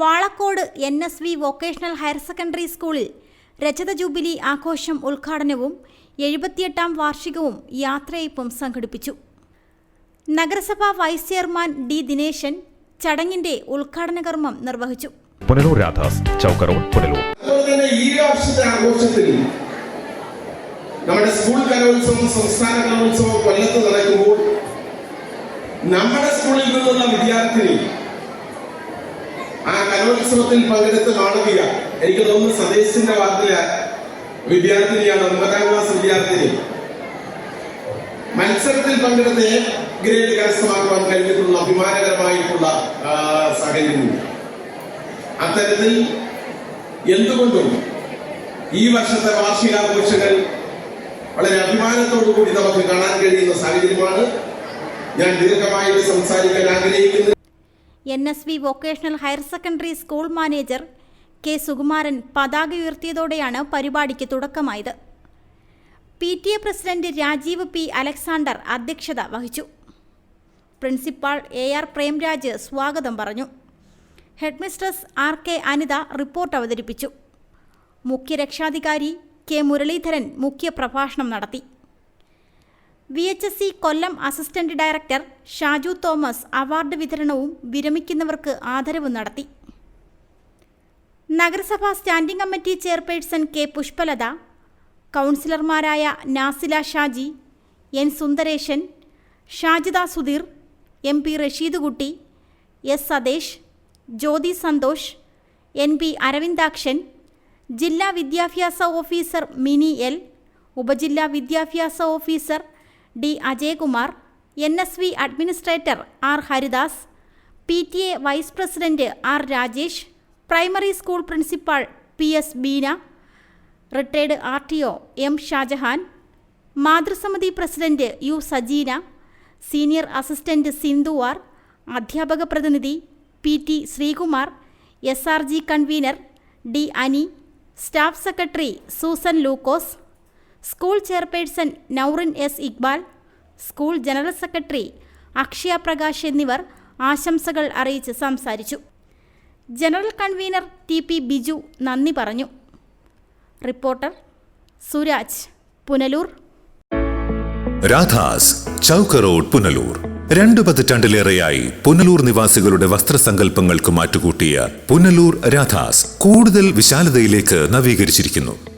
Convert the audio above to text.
Valakkode N S V vocational higher secondary സ്കൂളിൽ രജത jubilee ആഘോഷം ഉദ്ഘാടനവും എഴുപത്തിയെട്ടാം വാർഷികവും യാത്രയപ്പും സംഘടിപ്പിച്ചു. നഗരസഭാ വൈസ് ചെയർമാൻ ഡി ദിനേശൻ ചടങ്ങിന്റെ ഉദ്ഘാടന കർമ്മം നിർവഹിച്ചു. പുനലൂർ രാധാസ് ചൗക്ക് റോഡ് പുനലൂർ ഈ വർഷത്തെ ആഘോഷത്തിൽ നമ്മുടെ സ്കൂൾ കലോത്സവം സംസ്ഥാന കലോത്സവം കൊല്ലത്ത് നടക്കുമ്പോൾ നമ്മുടെ സ്കൂളിൽ നിന്നുള്ള വിദ്യാർത്ഥിനി ആ കലോത്സവത്തിൽ പങ്കെടുത്ത് കാണുക എനിക്ക് തോന്നുന്നു സതീശിന്റെ വാർഡിലെ വിദ്യാർത്ഥിനിയാണ് ഒമ്പതാം ക്ലാസ് വിദ്യാർത്ഥിനി. മത്സരത്തിൽ പങ്കെടുത്ത് ഗ്രേഡ് കരസ്ഥമാക്കുവാൻ കഴിഞ്ഞിട്ടുള്ള അഭിമാനകരമായിട്ടുള്ള സാഹചര്യം അത്തരത്തിൽ എന്തുകൊണ്ടും ഈ വർഷത്തെ വാർഷികാഘോഷങ്ങൾ വളരെ അഭിമാനത്തോടു കൂടി നമുക്ക് കാണാൻ കഴിയുന്ന സാഹചര്യമാണ്. ഞാൻ ദീർഘമായിട്ട് സംസാരിക്കാൻ ആഗ്രഹിക്കുന്നത് N S V vocational higher secondary school manager K Sukumaran പതാക ഉയർത്തിയതോടെയാണ് പരിപാടിക്ക് തുടക്കമായത്. P T A president Rajeev P Alexander അധ്യക്ഷത വഹിച്ചു. പ്രിൻസിപ്പാൾ എ ആർ പ്രേംരാജ് സ്വാഗതം പറഞ്ഞു. Headmistress R K Anitha report അവതരിപ്പിച്ചു. മുഖ്യ രക്ഷാധികാരി കെ മുരളീധരൻ മുഖ്യ പ്രഭാഷണം നടത്തി. V H S C Kollam assistant director Shaju Thomas award വിതരണവും വിരമിക്കുന്നവർക്ക് ആദരവ് നടത്തി. നഗരസഭാ standing committee chairperson K Pushpalatha കൗൺസിലർമാരായ Nasila Shaji N Sundaresan Shajida Sudheer M P Rasheedkutty S Satheesh Jyothi Santhosh N P Aravindakshan ജില്ലാ വിദ്യാഭ്യാസ officer Mini L ഉപജില്ലാ വിദ്യാഭ്യാസ officer D Ajayakumar N S V administrator R Haridas P T A vice president R Rajesh primary school principal P S Beena retired R T O M Shajahan മാതൃസമിതി president U Sajeena senior assistant സിന്ധുവാർ അധ്യാപക പ്രതിനിധി P T Sreekumar S R G convener D Ani staff secretary Susan Lukose school chairperson Naurin S Iqbal school general secretary Akshaya Prakash എന്നിവർ ആശംസകൾ അറിയിച്ച് സംസാരിച്ചു. General convener T P Biju നന്ദി പറഞ്ഞു. Reporter Suraj Punalur. Radhas chowk road Punalur. രണ്ടു പതിറ്റാണ്ടിലേറെയായി പുനലൂർ നിവാസികളുടെ വസ്ത്രസങ്കല്പങ്ങൾക്ക് മാറ്റുകൂട്ടിയ പുനലൂർ രാധാസ് കൂടുതൽ വിശാലതയിലേക്ക് നവീകരിച്ചിരിക്കുന്നു.